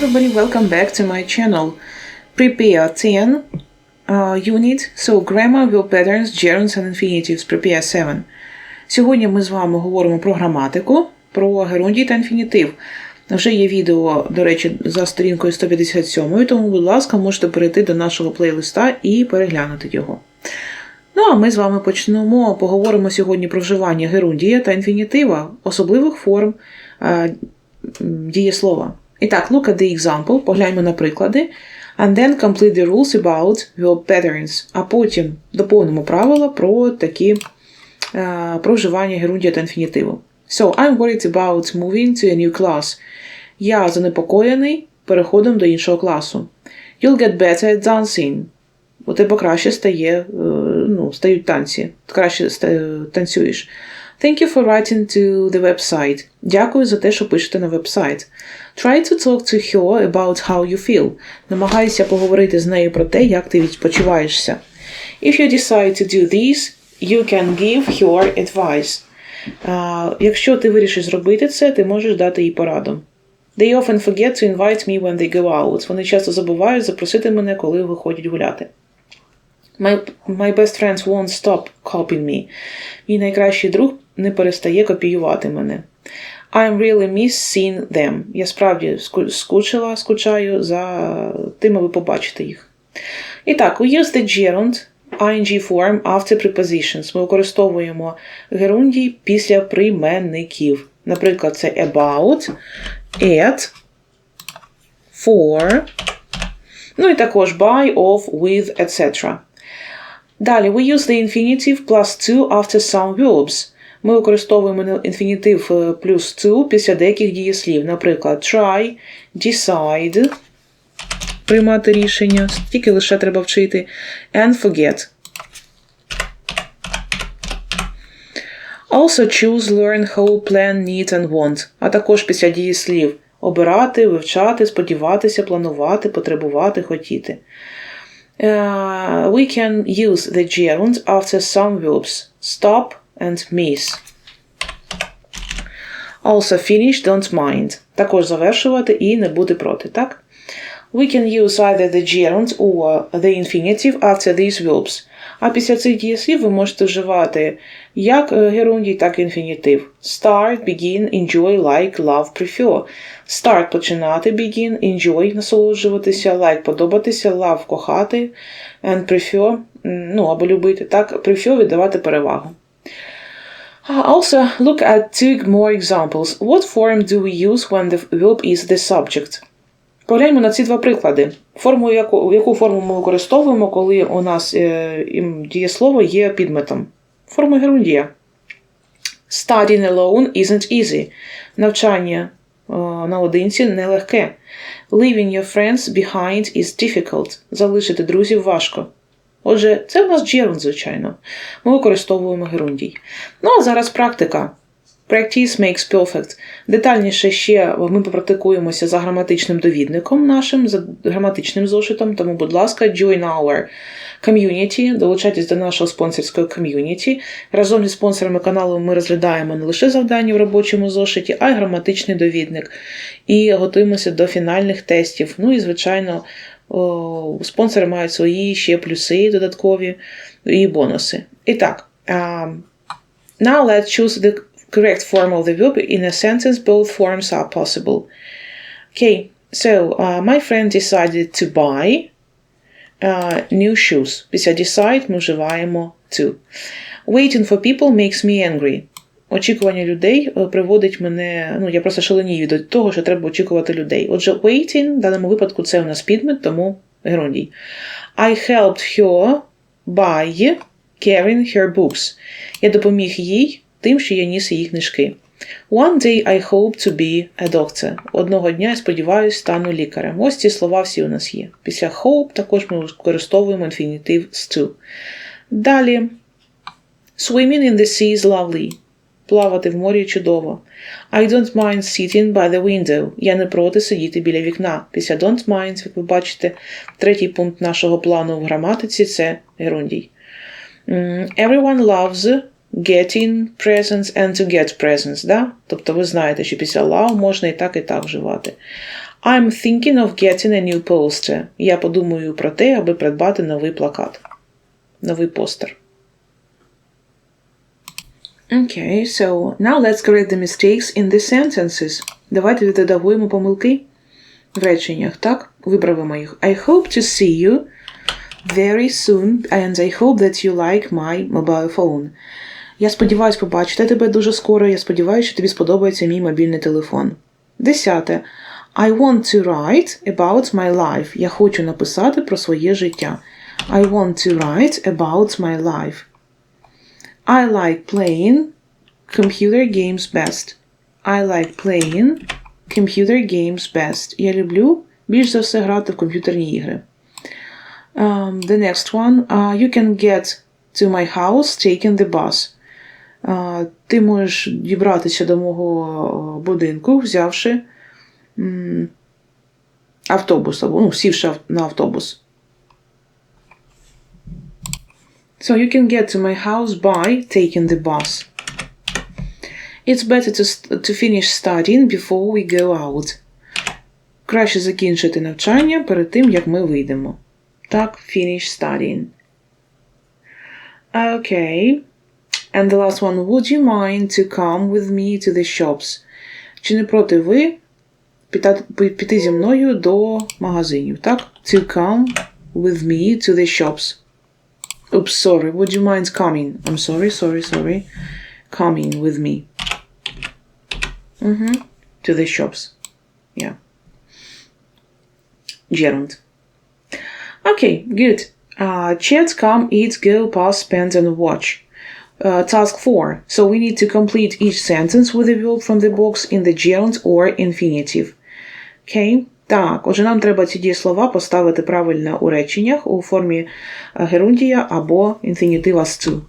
everybody, welcome back to my channel. Prepare 10 uh, unit, so grammar, verb patterns, gerunds and infinitives, prepare 7. Сьогодні ми з вами говоримо про граматику, про герундій та інфінітив. Вже є відео, до речі, за сторінкою 157, тому, будь ласка, можете перейти до нашого плейлиста і переглянути його. Ну, а ми з вами почнемо, поговоримо сьогодні про вживання герундія та інфінітива, особливих форм е, дієслова. І так, look at the example, погляньмо на приклади. And then complete the rules about verb patterns. А потім доповнимо правила про такі е, про вживання герундія та інфінітиву. So, I'm worried about moving to a new class. Я занепокоєний переходом до іншого класу. You'll get better at dancing. У тебе краще стає, е, ну, стають танці. Краще ста- танцюєш. Thank you for writing to the website. Дякую за те, що пишете на вебсайт. Try to talk to her about how you feel. Намагайся поговорити з нею про те, як ти відпочиваєшся. If you decide to do this, you can give her advice. А, якщо ти вирішиш зробити це, ти можеш дати їй пораду. They often forget to invite me when they go out. Вони часто забувають запросити мене, коли виходять гуляти. My, my best friends won't stop copying me. Мій найкращий друг не перестає копіювати мене. I'm really miss seeing them. Я справді скучила, скучаю за тим, аби побачити їх. І так, we use the gerund ing form after prepositions. Ми використовуємо герундій після прийменників. Наприклад, це about, at, for, ну і також by, of, with, etc. Далі, we use the infinitive plus to after some verbs. Ми використовуємо інфінітив е, плюс to після деяких дієслів. Наприклад, try, decide, приймати рішення, тільки лише треба вчити, and forget. Also choose, learn, hope, plan, need and want. А також після дієслів обирати, вивчати, сподіватися, планувати, потребувати, хотіти. Uh, we can use the gerund after some verbs stop and miss. Also finish, don't mind. Також завершувати і не бути проти, так? We can use either the gerund or the infinitive after these verbs. А після цих дієслів ви можете вживати як е, герундій, так і інфінітив. Start, begin, enjoy, like, love, prefer. Start – починати, begin, enjoy – насолоджуватися, like – подобатися, love – кохати, and prefer – ну, або любити, так, prefer – віддавати перевагу. Uh, Also, look at two more examples. What form do we use when the verb is the subject? Погляньмо на ці два приклади. Форму, яку, яку форму ми використовуємо, коли у нас е, дієслово є підметом? Форму герундія. Studying alone isn't easy. Навчання е, наодинці нелегке. Leaving your friends behind is difficult. Залишити друзів важко. Отже, це у нас джерун, звичайно. Ми використовуємо герундій. Ну а зараз практика. Practice makes perfect. Детальніше ще ми попрактикуємося за граматичним довідником нашим, за граматичним зошитом, тому, будь ласка, join our community, долучайтесь до нашого спонсорського ком'юніті. Разом зі спонсорами каналу ми розглядаємо не лише завдання в робочому зошиті, а й граматичний довідник. І готуємося до фінальних тестів. Ну і, звичайно, спонсори мають свої ще плюси додаткові і бонуси. І так, um, now let's choose the correct form of the verb in a sentence. Both forms are possible. Okay, so uh, my friend decided to buy uh, new shoes. Після decide ми вживаємо to. Waiting for people makes me angry. Очікування людей е, приводить мене. Ну, я просто шаленію від того, що треба очікувати людей. Отже, waiting в даному випадку це у нас підмет, тому герундій. I helped her by carrying her books. Я допоміг їй тим, що я ніс її книжки. One day I hope to be a doctor. Одного дня я сподіваюся, стану лікарем. Ось ці слова всі у нас є. Після hope також ми використовуємо інфінітив to. Далі. Swimming in the sea is lovely. Плавати в морі чудово. I don't mind sitting by the window. Я не проти сидіти біля вікна. Після don't mind, як ви бачите, третій пункт нашого плану в граматиці це герундій. Everyone loves getting presents and to get presents. Да? Тобто ви знаєте, що після love можна і так, і так вживати. I'm thinking of getting a new poster. Я подумаю про те, аби придбати новий плакат. Новий постер. Okay, so now let's correct the mistakes in the sentences. Давайте відредагуємо помилки в реченнях, так? Виправимо їх. I hope to see you very soon, and I hope that you like my mobile phone. Я сподіваюся побачити тебе дуже скоро. Я сподіваюся, що тобі сподобається мій мобільний телефон. Десяте. I want to write about my life. Я хочу написати про своє життя. I want to write about my life. I like playing computer games best. I like playing computer games best. Я люблю більш за все грати в комп'ютерні ігри. Um, the next one. Uh, you can get to my house taking the bus. Ти можеш дібратися до мого будинку, взявши автобус, або ну, сівши на автобус. So you can get to my house by taking the bus. It's better to, to finish studying before we go out. Краще закінчити навчання перед тим, як ми вийдемо. Так, finish studying. Okay. And the last one. Would you mind to come with me to the shops? Чи не проти ви піта- пі- піти зі мною до магазинів, так? To come with me to the shops. Oops, sorry. Would you mind coming? I'm sorry, sorry, sorry. Coming with me. Mm-hmm. To the shops. Yeah. Gerund. Okay, good. Uh, chat, come, eat, go, pass, spend, and watch. Uh, task 4. So we need to complete each sentence with a verb from the box in the gerund or infinitive. Okay? Так, отже, нам треба ці дієслова поставити правильно у реченнях у формі е, герундія або інфінітива з to.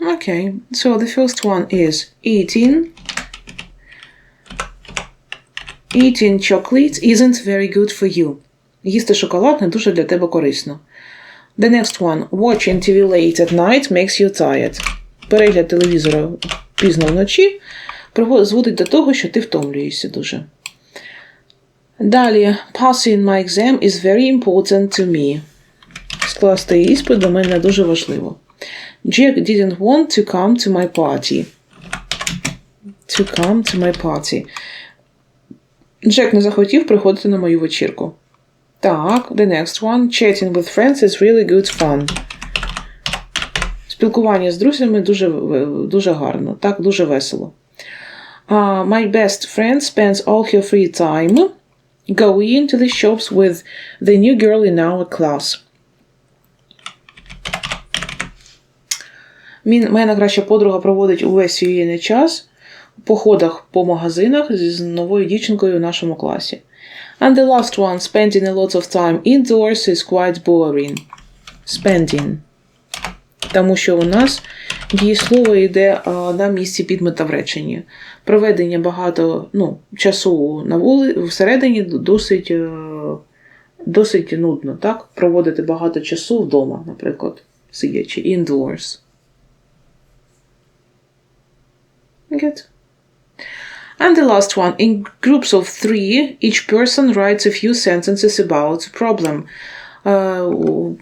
Okay, so the first one is eating. Eating chocolate isn't very good for you. Їсти шоколад не дуже для тебе корисно. The next one. Watching TV late at night makes you tired. Перегляд телевізора пізно вночі зводить до того, що ти втомлюєшся дуже. Далі. Passing my exam is very important to me. Скласти іспит до мене дуже важливо. Jack didn't want to come to my party. To come to my party. Джек не захотів приходити на мою вечірку. Так, the next one. Chatting with friends is really good fun. Спілкування з друзями дуже, дуже гарно, так, дуже весело. Uh, my best friend spends all her free time going to the shops with the new girl in our class. Моя найкраща подруга проводить увесь свій час у походах по магазинах з новою дівчинкою в нашому класі. And the last one, spending a lot of time indoors is quite boring. Spending. Тому що у нас дієслово йде а, на місці підмета в реченні. Проведення багато ну, часу на вули всередині досить, е, досить нудно, так? Проводити багато часу вдома, наприклад, сидячи. Indoors. Good. And the last one. In groups of three, each person writes a few sentences about a problem. Е,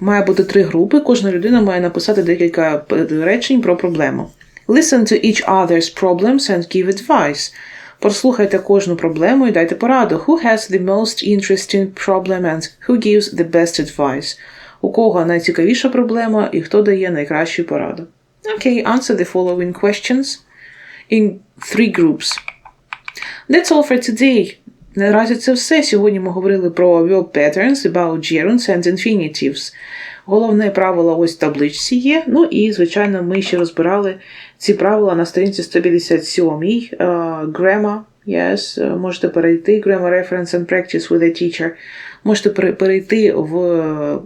Має бути три групи, кожна людина має написати декілька речень про проблему. Listen to each other's problems and give advice. Прослухайте кожну проблему і дайте пораду. Who has the most interesting problem and who gives the best advice? У кого найцікавіша проблема і хто дає найкращу пораду? Okay, answer the following questions in three groups. That's all for today. Наразі це все. Сьогодні ми говорили про verb patterns, about gerunds and infinitives. Головне правило ось в табличці є. Ну і, звичайно, ми ще розбирали ці правила на сторінці 157 uh, Grammar. Yes, е, можете перейти Grammar Reference and Practice with a Teacher. Можете перейти в,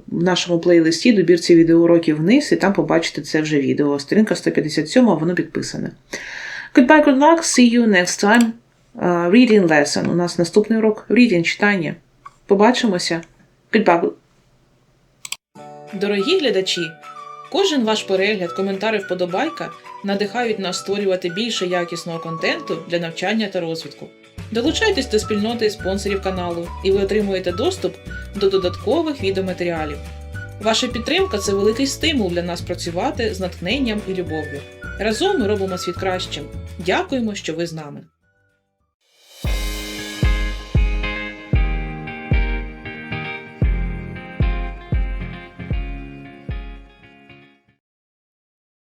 в нашому плейлисті добірці відеоуроків вниз, і там побачите це вже відео. Сторінка 157, воно підписане. Goodbye, good luck, see you next time. Uh, reading lesson. У нас наступний урок reading, читання. Побачимося. Goodbye. Дорогі глядачі, кожен ваш перегляд, коментар і вподобайка надихають нас створювати більше якісного контенту для навчання та розвитку. Долучайтесь до спільноти спонсорів каналу, і ви отримуєте доступ до додаткових відеоматеріалів. Ваша підтримка це великий стимул для нас працювати з натхненням і любов'ю. Разом ми робимо світ кращим. Дякуємо, що ви з нами.